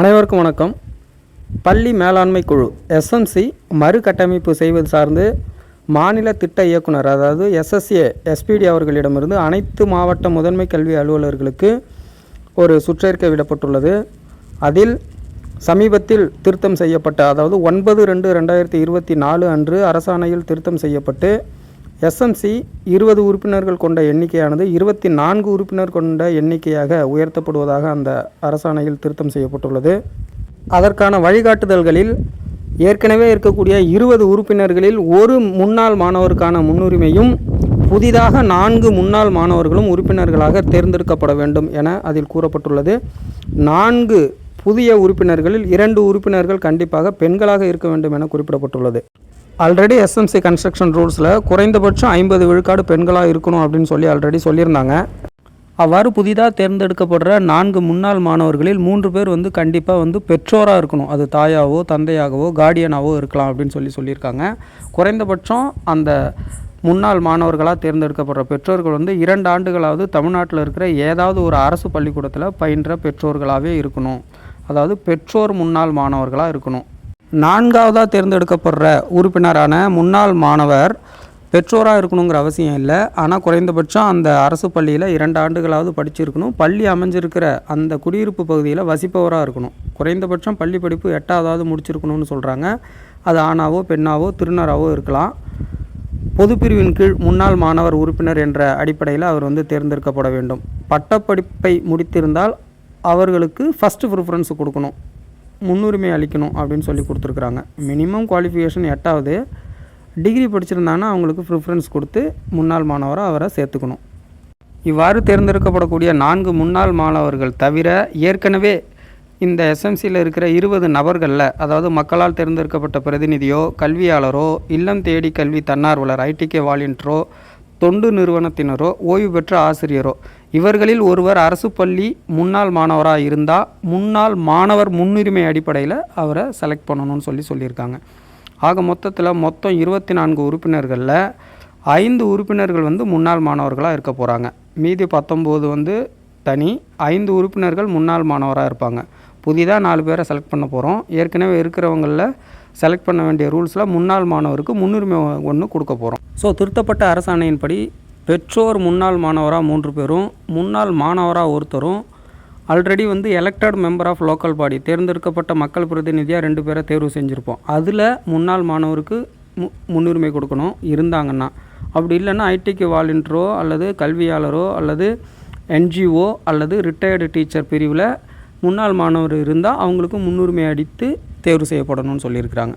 அனைவருக்கும் வணக்கம். பள்ளி மேலாண்மை குழு எஸ்எம்சி மறுகட்டமைப்பு செய்வது சார்ந்து மாநில திட்ட இயக்குனர் அதாவது எஸ்எஸ்ஏ எஸ்பிடி அவர்களிடமிருந்து அனைத்து மாவட்ட முதன்மை கல்வி அலுவலர்களுக்கு ஒரு சுற்றறிக்கை விடப்பட்டுள்ளது. அதில் சமீபத்தில் திருத்தம் செய்யப்பட்ட அதாவது ஒன்பது ரெண்டு ரெண்டாயிரத்தி இருபத்தி நாலு அன்று அரசாணையில் திருத்தம் செய்யப்பட்டு எஸ்எம்சி இருபது உறுப்பினர்கள் கொண்ட எண்ணிக்கையானது இருபத்தி நான்கு உறுப்பினர் கொண்ட எண்ணிக்கையாக உயர்த்தப்படுவதாக அந்த அரசாணையில் திருத்தம் செய்யப்பட்டுள்ளது. அதற்கான வழிகாட்டுதல்களில் ஏற்கனவே இருக்கக்கூடிய இருபது உறுப்பினர்களில் ஒரு முன்னாள் மாணவருக்கான முன்னுரிமையும் புதிதாக நான்கு முன்னாள் மாணவர்களும் உறுப்பினர்களாக தேர்ந்தெடுக்கப்பட வேண்டும் என அதில் கூறப்பட்டுள்ளது. நான்கு புதிய உறுப்பினர்களில் இரண்டு உறுப்பினர்கள் கண்டிப்பாக பெண்களாக இருக்க வேண்டும் என குறிப்பிடப்பட்டுள்ளது. ஆல்ரெடி எஸ்எம்சி கன்ஸ்ட்ரக்ஷன் ரூல்ஸில் குறைந்தபட்சம் ஐம்பது விழுக்காடு பெண்களாக இருக்கணும் அப்படின்னு சொல்லி ஆல்ரெடி சொல்லியிருந்தாங்க. அவ்வாறு புதிதாக தேர்ந்தெடுக்கப்படுற நான்கு முன்னாள் மாணவர்களில் மூன்று பேர் வந்து கண்டிப்பாக வந்து பெற்றோராக இருக்கணும். அது தாயாவோ தந்தையாகவோ கார்டியனாகவோ இருக்கலாம் அப்படின்னு சொல்லி சொல்லியிருக்காங்க. குறைந்தபட்சம் அந்த முன்னாள் மாணவர்களாக தேர்ந்தெடுக்கப்படுற பெற்றோர்கள் வந்து இரண்டு ஆண்டுகளாவது தமிழ்நாட்டில் இருக்கிற ஏதாவது ஒரு அரசு பள்ளிக்கூடத்தில் பயின்ற பெற்றோர்களாகவே இருக்கணும். அதாவது பெற்றோர் முன்னாள் மாணவர்களாக இருக்கணும். நான்காவதாக தேர்ந்தெடுக்கப்படுற உறுப்பினரான முன்னாள் மாணவர் பெற்றோராக இருக்கணுங்கிற அவசியம் இல்லை. ஆனால் குறைந்தபட்சம் அந்த அரசு பள்ளியில் இரண்டு ஆண்டுகளாவது படிச்சிருக்கணும். பள்ளி அமைஞ்சிருக்கிற அந்த குடியிருப்பு பகுதியில் வசிப்பவராக இருக்கணும். குறைந்தபட்சம் பள்ளி படிப்பு எட்டாவதாவது முடிச்சிருக்கணும்னு சொல்கிறாங்க அது ஆணாவோ பெண்ணாவோ திருநராவோ இருக்கலாம். பொதுப்பிரிவின் கீழ் முன்னாள் மாணவர் உறுப்பினர் என்ற அடிப்படையில் அவர் வந்து தேர்ந்தெடுக்கப்பட வேண்டும். பட்டப்படிப்பை முடித்திருந்தால் அவர்களுக்கு ஃபஸ்ட்டு ப்ரிஃபரன்ஸ் கொடுக்கணும். முன்னுரிமை அளிக்கணும் அப்படின்னு சொல்லி கொடுத்துருக்குறாங்க. மினிமம் குவாலிஃபிகேஷன் எட்டாவது. டிகிரி படிச்சிருந்தாங்கன்னா அவங்களுக்கு ப்ரிஃபரன்ஸ் கொடுத்து முன்னாள் மாணவராக அவரை சேர்த்துக்கணும். இவ்வாறு தேர்ந்தெடுக்கப்படக்கூடிய நான்கு முன்னாள் மாணவர்கள் தவிர ஏற்கனவே இந்த எஸ்எம்சியில் இருக்கிற இருபது நபர்களில் அதாவது மக்களால் தேர்ந்தெடுக்கப்பட்ட பிரதிநிதியோ கல்வியாளரோ இல்லம் தேடி கல்வி தன்னார்வலர் ஐடிகே வாலியன்டரோ தொண்டு நிறுவனத்தினரோ ஓய்வு பெற்ற ஆசிரியரோ. இவர்களில் ஒருவர் அரசு பள்ளி முன்னாள் மாணவராக இருந்தால் முன்னாள் மாணவர் முன்னுரிமை அடிப்படையில் அவரை செலக்ட் பண்ணணும்னு சொல்லி சொல்லியிருக்காங்க. ஆக மொத்தத்தில் மொத்தம் இருபத்தி நான்கு உறுப்பினர்களில் ஐந்து உறுப்பினர்கள் வந்து முன்னாள் மாணவர்களாக இருக்க போகிறாங்க மீதி பத்தொம்போது வந்து தனி ஐந்து உறுப்பினர்கள் முன்னாள் மாணவராக இருப்பாங்க. புதிதாக நாலு பேரை செலக்ட் பண்ண போகிறோம் ஏற்கனவே இருக்கிறவங்களில் செலக்ட் பண்ண வேண்டிய ரூல்ஸில் முன்னாள் மாணவருக்கு முன்னுரிமை ஒன்று கொடுக்க போகிறோம் ஸோ திருத்தப்பட்ட அரசாணையின்படி பெற்றோர் முன்னாள் மாணவராக மூன்று பேரும் முன்னாள் மாணவராக ஒருத்தரும் ஆல்ரெடி வந்து elected member of local body தேர்ந்தெடுக்கப்பட்ட மக்கள் பிரதிநிதியாக ரெண்டு பேரை தேர்வு செஞ்சுருப்போம். அதில் முன்னாள் மாணவருக்கு மு முன்னுரிமை கொடுக்கணும் இருந்தாங்கன்னா அப்படி இல்லைன்னா ஐடிக்கு வாலண்டியரோ அல்லது கல்வியாளரோ அல்லது என்ஜிஓ அல்லது ரிட்டையர்டு டீச்சர் பிரிவில் முன்னாள் மாணவர் இருந்தால் அவங்களுக்கு முன்னுரிமை அடித்து தேர்வு செய்யப்படணும்னு சொல்லியிருக்கிறாங்க.